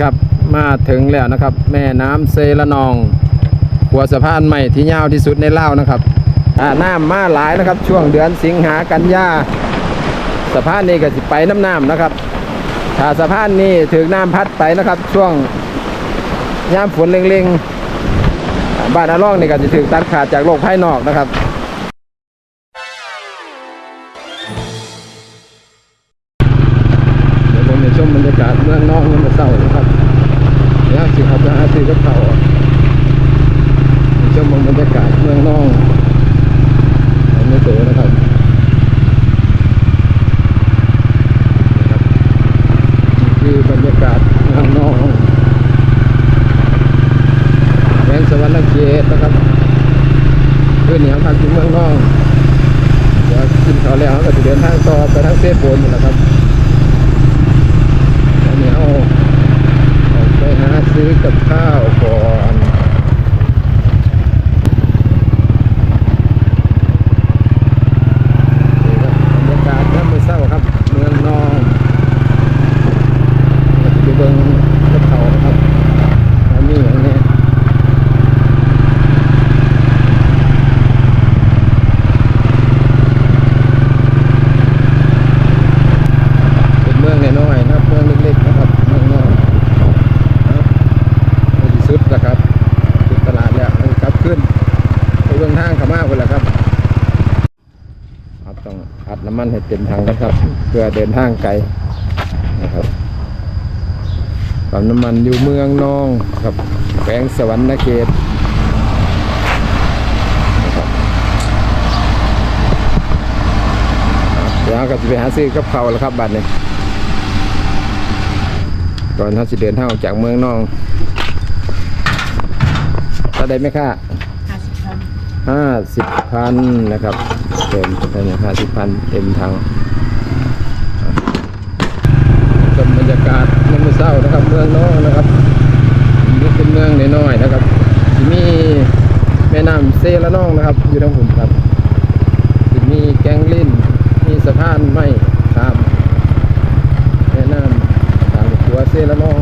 ครับมาถึงแล้วนะครับ แม่น้ำเซละนองหัวสะพานใหม่ที่ยาวที่สุดในลาวนะครับน้ำมาหลายนะครับ ช่วงเดือนสิงหากันยาสะพานนี้ก็สิไปน้ำน้ำนะครับถ้าสะพานนี้ถึงน้ำพัดไปนะครับ ช่วงยามฝนเล็งๆบ้านอาล่องนี่ก็จะถึงตัดขาดจากโลกภายนอกนะครับเดี๋ยวผมจะชมบรรยากาศเมืองนอก หาซื้อกับเขาวชมบรรยากาศเมืองน่อกไม่โตนะครับนะครับนี่คือบรรยากาศเมืองน่อกแหวนสวรรค์เขตนะครับเพื่อนเหนียวพักที่เมืองน่อกเดี๋ยวกินข้าวแล้วก็จะเดินทางต่อไปทางเซโปนนี่แหละครับอันนี้เอาออกไปหาซื้อกับข้าวก่อนครับบรรยากาศยามมื้อเช้าครับ เมืองนองเราจะไปเบิ่งกับเขานะครับอันนี้อย่างนี้เป็นเมืองน้อยๆนะครับ เมืองเล็กๆนะครับ เมืองนอกนะในที่สุดนะครับถึงตลาดแล้วเรากลับขึ้นไปเบื้องทางเขามาคนละครับครับต้องอัดน้ำมันให้ เต็มถังนะครับ เพื่อเดินทางไกลนะครับปั๊มน้ำมันอยู่เมืองนองครับแขวงสวรรณเขตนะครับเดี๋ยวเราก็จะไปหาซื้อกับเขาวแล้วครับบัตรนี้ก่อนท่านสิเดินทางออกจากเมืองนองก็ได้ไหมค่ะห้าสิบพันนะครับเต็มเต็มห้าสิบพันเต็มทางชมบรรยากาศเมืองเศร้านะครับ เมืองนองนะครับนี่เป็นเมืองน้อยๆนะครับที่มีแม่น้ำเซละนองนะครับ อยู่ทางหุ่นครับที่มีแกงลิ้นมีสะพานไม้ขามแม่น้ำทางหัวเซละน้อง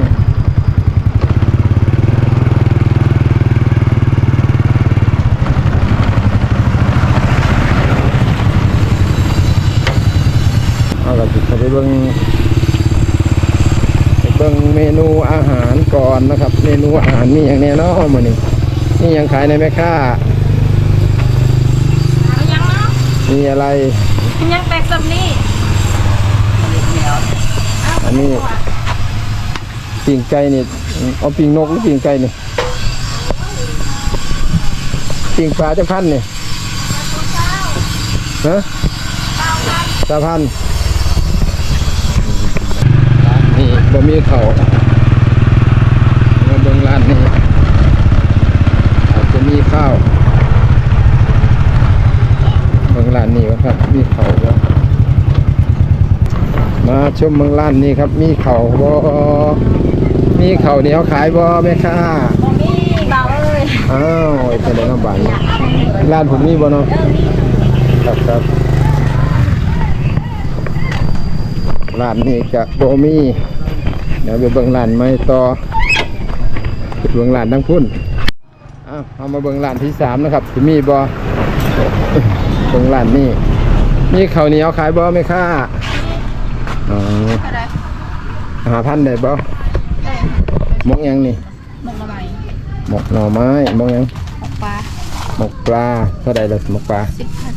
เอาล่ะสิ เข้าไปเบิ่งไปเบิ่งเมนูอาหารก่อนนะครับ เมนูอาหารมีอย่างแน่เนอนมื้อนี้นี่ยังขายในแม่ค้ายังเนาะมีอะไรยังแตกสำนี่อันนี้ปิ่งไก่นี่เอาปิ่งนกหรือปิ่งไก่นี่ปิ่งปลาจะพันนี่ฮะตาพันร้านนี้ บ่มีเขาวมาเบิ่งร้านนี้อาจจะมีข้าวเบิ่งร้านนี้วะครับ มีเขาวบ่มาชมเมืองล้านนี้ครับ มีเขาวบ่มีเขาวเหนียวขายบ่แม่ค้าบ่มีเบาเอ้ยอ้าวไอ้เจริญน้ำบานร้านผมมีบ่เนาะครับครับร้านนี้จะบ่มี เดี๋ยวไปเบิ่งร้านใหม่ต่อไปเบิ่งร้านทั้งพุ่นอ้าวเอามาเบิ่งร้านที่สามนะครับสิมีบ่เบิ่งร้านนี้มีข้าวเหนียวขายบ่แม่ค้าอ๋ออะไรหาพันได้บ่เอ้ยหมกหยังนี่หมกละไมหมกหน่อไม้หมกหยังหมกปลาหมกปลาเท่าใดเลยหมกปลาสิบพัน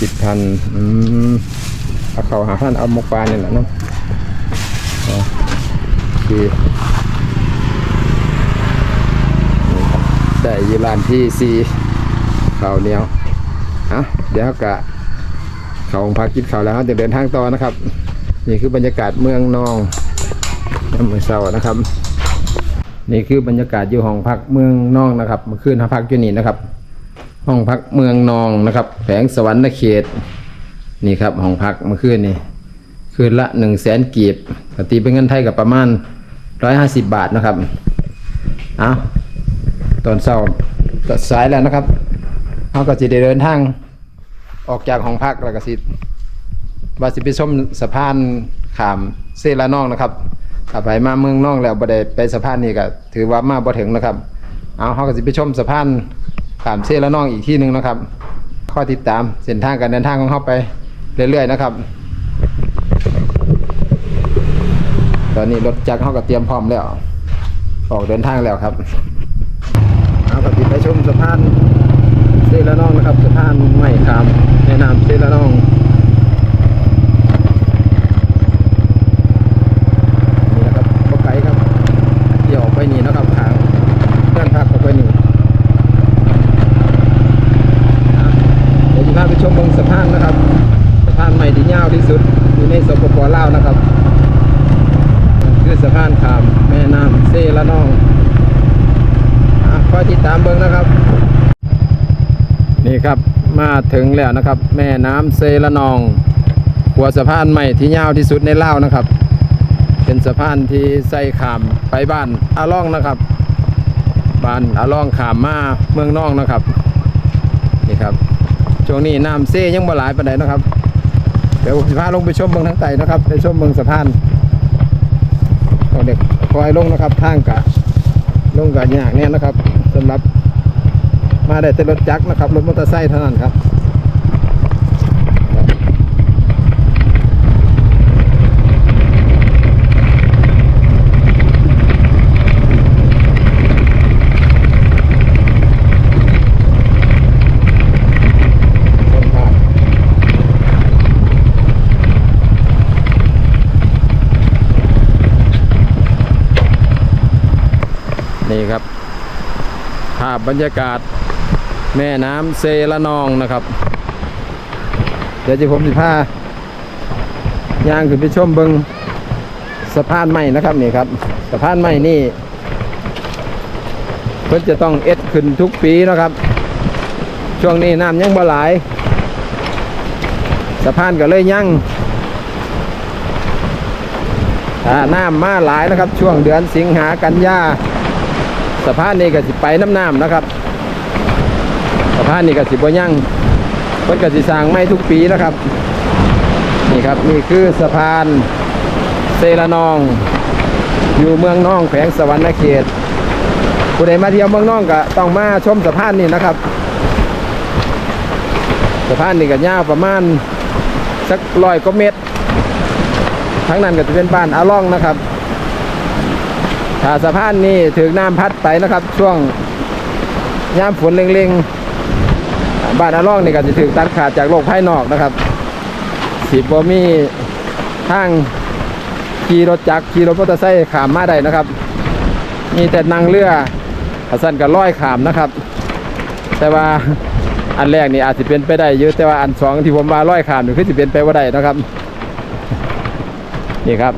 สิบพันอืมเอาเขาหาพันเอาหมกปลาเนี่ยแหละเนาะอ๋อ คือนี่ครับได้ยีรานที่สี่ข้าวเหนียวอะเดี๋ยวกะเขาองพักกินข้าวแล้วเราจะเดินทางต่อนะครับ นี่คือบรรยากาศเมืองนองน้ำมือเศร้านะครับ นี่คือบรรยากาศอยู่ห้องพักเมืองนองนะครับเมื่อคืนเราพักอยู่นี่นะครับ ห้องพักเมืองนองนะครับแผงสวรรค์เขต นี่ครับห้องพักเมื่อคืนนี่คืนละหนึ่งแสนกีบปกติเป็นเงินไทยกับประมาณ ร้อยห้าสิบบาทนะครับเอาตอนเช้าก็สายแล้วนะครับเขาก็จะได้เดินทางออกจากห้องพักแล้วก็สิว่าสิไปชมสะพานขามเซลานองนะครับถ้าไปมาเมืองนอกแล้วบ่ได้ไปสะพานนี่ก็ถือว่ามาบ่ถึงนะครับ เอาเฮาก็สิไปชมสะพานขามเซละนองอีกที่หนึ่งนะครับ ข้อติดตามเส้นทางการเดินทางของเฮาไปเรื่อยๆนะครับ ตอนนี้รถจักรเขาก็เตรียมพร้อมแล้ว ออกเดินทางแล้วครับเอาก็ติดไปชมสะพานเซละนองนะครับสะพานใหม่ครับแนะนำเซละนอง นี่นะครับก็ไกลครับเดี่ยวออกไปนี่นะครับทางเพื่อนพักออกไปนี่อะเดี๋ยวจะพาไปชมบงสะพานนะครับสะพานใหม่ที่ยาวที่สุดอยู่ในสปปลาวนะครับนั่นคือสะพานขามแม่น้ำเซละนอง อะคอยติดตามเบิ้งนะครับ นี่ครับมาถึงแล้วนะครับ แม่น้ำเซละนองหัวสะพานใหม่ที่ยาวที่สุดในลาวนะครับ เป็นสะพานที่ใส่ขามไปบ้านอาล่องนะครับบ้านอาล่องขามมาเมืองน่องนะครับนี่ครับช่วงนี้น้ำเซยังบ่หลายปานใดนะครับ เดี๋ยวสิพาลงไปชมเมืองทั้งไตนะครับ ไปชมเมืองสะพานต้องเด็กคอยลงนะครับทางกะลงกะยากเนี่ยนะครับ สำหรับ มาได้แต่รถจักรนะครับ รถมอเตอร์ไซค์เท่านั้นครับ คนผ่านนี่ครับ ภาพบรรยากาศแม่น้ำเซละนองนะครับ เดี๋ยวจะผมสิพาย่างขึ้นไปชมเบิงสะพานใหม่นะครับนี่ครับสะพานใหม่นี่เพิ่นจะต้องเอ็ดขึ้นทุกปีนะครับ ช่วงนี้น้ำยังบ่หลายสะพานก็เลยยังน้ำมาหลายนะครับ ช่วงเดือนสิงหากันยา สะพานนี้ก็สิไปน้ำน้ำนะครับสะพานนี้ก็สิบ่ยังเพิ่นก็สิสร้างไม่ทุกปีนะครับ นี่ครับนี่คือสะพานเซละนอง อยู่เมืองน่องแขวงสวรรณเขตผู้ใดมาเที่ยวเมืองน่องก็ต้องมาชมสะพานนี้นะครับสะพานนี่ก็ยาวประมาณสักร้อยกว่าเมตรทั้งนั้นก็จะเป็นบ้านอาล่องนะครับ ถ้าสะพานนี้ถึงน้ำพัดไปนะครับ ช่วงยามฝนเล็งๆบ้านอาล่องนี่ก็จะถึงตัดขาดจากโลกภายนอกนะครับ สีบมีทางขี่รถจักรขี่รถมอเตอร์ไซค์ขามมาได้นะครับ มีแต่นั่งเรืออาสั้นกับร้อยขามนะครับ แต่ว่าอันแรกนี่อาจจะเป็นไปได้เยอะแต่ว่าอันสองที่ผมมาร้อยขามนี่คือจะเป็นไปว่าได้นะครับ นี่ครับ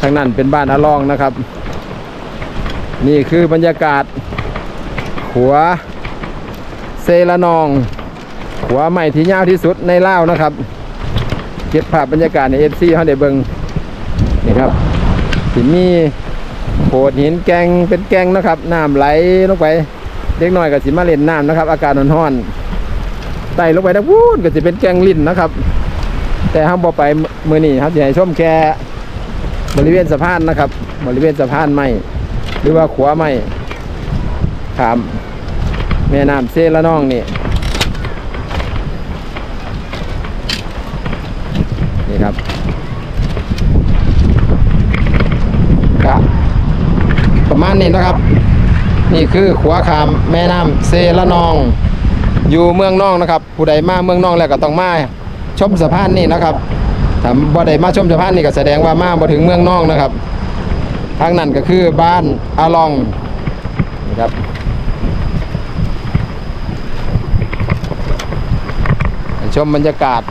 ทางนั้นเป็นบ้านอาลองนะครับ นี่คือบรรยากาศขัวเซละนองขัวใหม่ที่ยาวที่สุดในลาวนะครับ เก็บภาพบรรยากาศในเอฟซีเขาได้เบิงนี่ครับที่มีโขดหินแกงเป็นแกงนะครับน้ำไหลลงไปเด็กน้อยก็สิมาเล่นน้ำนะครับ อากาศร้อนๆไต่ลงไปทั้งพูนก็จะเป็นแกงลิ้นนะครับ แต่ห้ามบ่ไปมือนี่ครับจะให้ชมแค่บริเวณสะพานนะครับ บริเวณสะพานไม้ หรือว่าขวาไม้ขาม แม่น้ำเซละน้องนี่นี่ครับก็ประมาณนี้นะครับ นี่คือขวาขามแม่น้ำเซละนอง อยู่เมืองนองนะครับ ผู้ใดมาเมืองนองแล้วก็ต้องมาชมสะพานนี่นะครับถ้าบ่ได้มาชมสะพานนี่ก็แสดงว่ามาบ่ถึงเมืองนองนะครับ ทางนั้นก็คือบ้านอาลองนะครับชมบรรยากาศ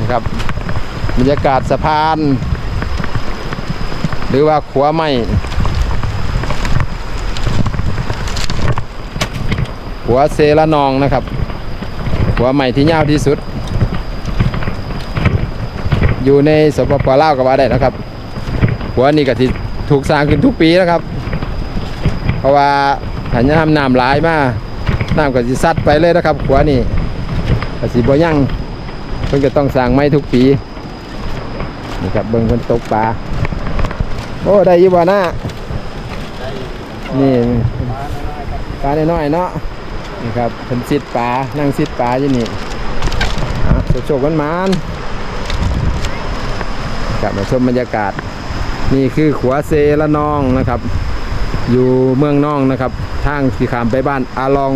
นะครับบรรยากาศสะพาน หรือว่าขัวไม้หัวเซละนองนะครับหัวใหม่ที่ยาวที่สุด อยู่ในสปปลาวกับว่าได้นะครับหัวนี่ก็ที่ถูกสร้างขึ้นทุกปีนะครับ เพราะว่าหันยามน้ำหลายมากน้ำก็สิซัดไปเลยนะครับหัวนี่ก็สิบ่ยั่งเพิ่นก็ต้องสร้างไม้ทุกปีนี่ครับเบิ่งคนตกปลาโอ้ได้ยี่บ่หน้านี่ปลาน้อยๆเนาะนี่ครับเพิ่นซิดปลานั่งซิดปลาอยู่นี่โชคๆกันมาน ๆกลับมาชมบรรยากาศ นี่คือขัวเซละนองนะครับ อยู่เมืองน่องนะครับทางสีขามไปบ้านอาลอง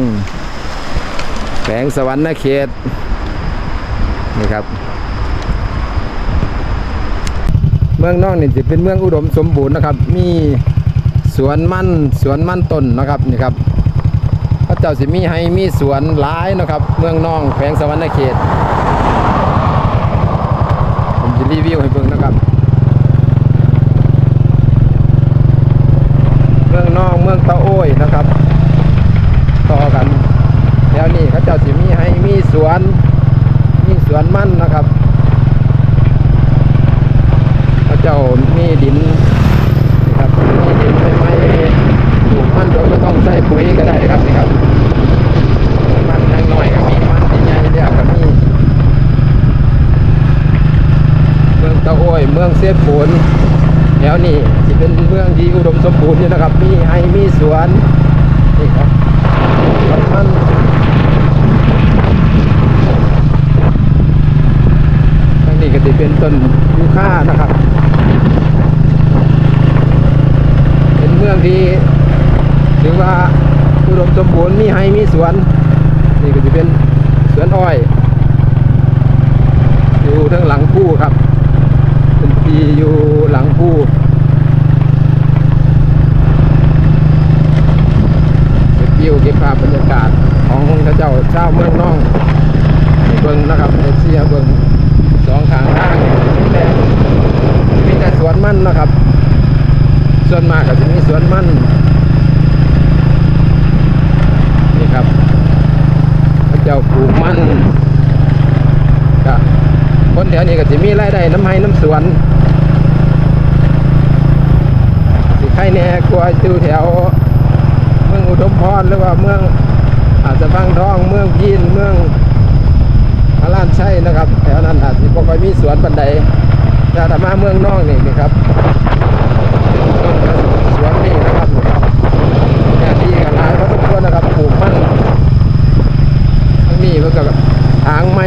แขวงสวรรค์เขตนี่ครับ เมืองน่องนี่จะเป็นเมืองอุดมสมบูรณ์นะครับ มีสวนมั่นสวนมั่นต้นนะครับนี่ครับพระเจ้าสิมีให้มีสวนหลายนะครับ เมืองน่องแขวงสวรรค์เขต จะรีวิวให้เบิ่งนะครับ เมืองนอกเมืองตะโอ้ยนะครับ ต่อกันแล้วนี่เขาเจ้าสิมีให้มีสวน มีสวนมั่นนะครับเขาเจ้ามีดินนะครับมีดินไม่ไม่ปลูกมั่นโดยไม่ต้องใส่ปุ๋ยก็ได้ครับนี่ครับมันแรงหน่อยก็มีมันที่ใหญ่เดียวก็มีเมืองตะโอ้ย เมืองเซฟปูนแถวนี้ที่เป็นเมืองที่อุดมสมบูรณ์นี่นะครับ มีไฮมีสวนนี่ครับสำคัญทางนี้ก็จะเป็นต้นยูคานะครับ เป็นเมืองที่ถือว่าอุดมสมบูรณ์มีไฮมีสวน นี่ก็จะเป็นสวนอ้อย อยู่ทั้งหลังผู้ครับ ดีอยู่หลังผู้เก็บวิวเก็บภาพบรรยากาศของพระเจ้าชาวเมืองน้องเบิ่งนะครับเอเชียเบิ่งสองทางทางแต่มีแต่สวนมันนะครับ ส่วนมากก็จะมีสวนมันนี่ครับพระเจ้าปลูกมันก็คนแถวนี้ก็จะมีรายได้น้ำไห้น้ำสวนสิ ใครแน่กลัวอยู่แถว เมืองอุดมพรหรือว่าเมืองอาจจะพังทองเมืองยีนเมืองพระลานชัยนะครับ แถวนั้นอาจจะบ่ค่อยมีสวนปันใดแต่ถ้ามาเมืองนอกนี่นี่ครับสวนนี่นะครับเนี่ยดีกันหลายพอสมควรนะครับปลูกมันทั้งนี้เพื่อกับทางไม้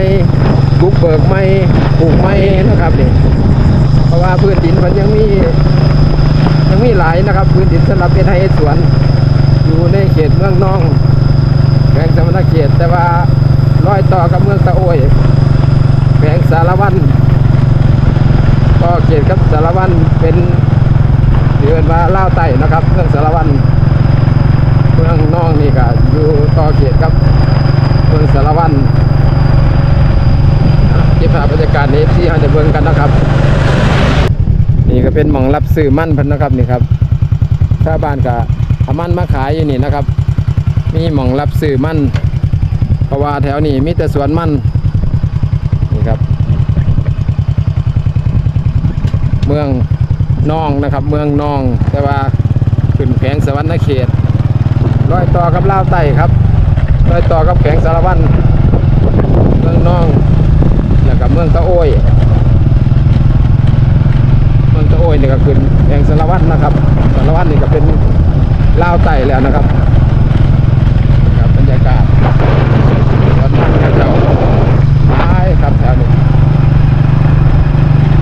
บุกเบิกไม้ปลูกไม้นะครับนี่เพราะว่าพื้นดินมันยังมี ยังมีหลายนะครับพื้นดินสำหรับเป็นให้สวน อยู่ในเขตเมืองน่องแขวงสมณเขตแต่ว่าร้อยต่อกับเมืองตะโอยแขวงสารวันก็เขตกับสารวันเป็นเดือนว่าเล่าไต่นะครับเมืองสารวันเมืองน่องนี่ก็อยู่ต่อเขตกับเมืองสารวันเก็บภาพบรรยากาศนี้ที่เราจะเบิ่งกันนะครับ นี่ก็เป็นหมองรับซื้อมั่นพันนะครับนี่ครับชาวบ้านก็เอามั่นมาขายอยู่นี่นะครับ มีหม่องรับซื้อมั่นเพราะว่าแถวนี้มีแต่สวนมั่นนี่ครับ เมืองนองนะครับ เมืองนอง แต่ว่าขึ้นแขวงสวรรณเขตร้อยต่อกับลาวไต่ครับร้อยต่อกับแขวงสารวันเมืองนองแล้วก็เมืองตะโอยเมืองตะโอ ยนี่ก็ขึ้นแขวงสารวัตรนะครับสารวัตรนี่ก็เป็นลาวไต่แล้วนะครับครับบรรยากาศสวนมันเจ้าไม้ครับแถวนี้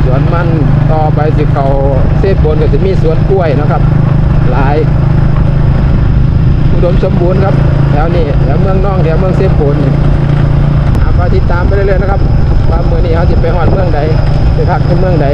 สวนมันต่อไปสิเขาเส้นบนก็จะมีสวนกล้วยนะครับ หลายอุดมสมบูรณ์ครับแถวนี้แถวเมืองน่องแถวเมืองเซฟโปนนี่อ่าก็ติดตามไปเรื่อยๆนะครับว่าเมื่อนี้เขาจะไปหอดเมืองใดไปพักที่เมืองใด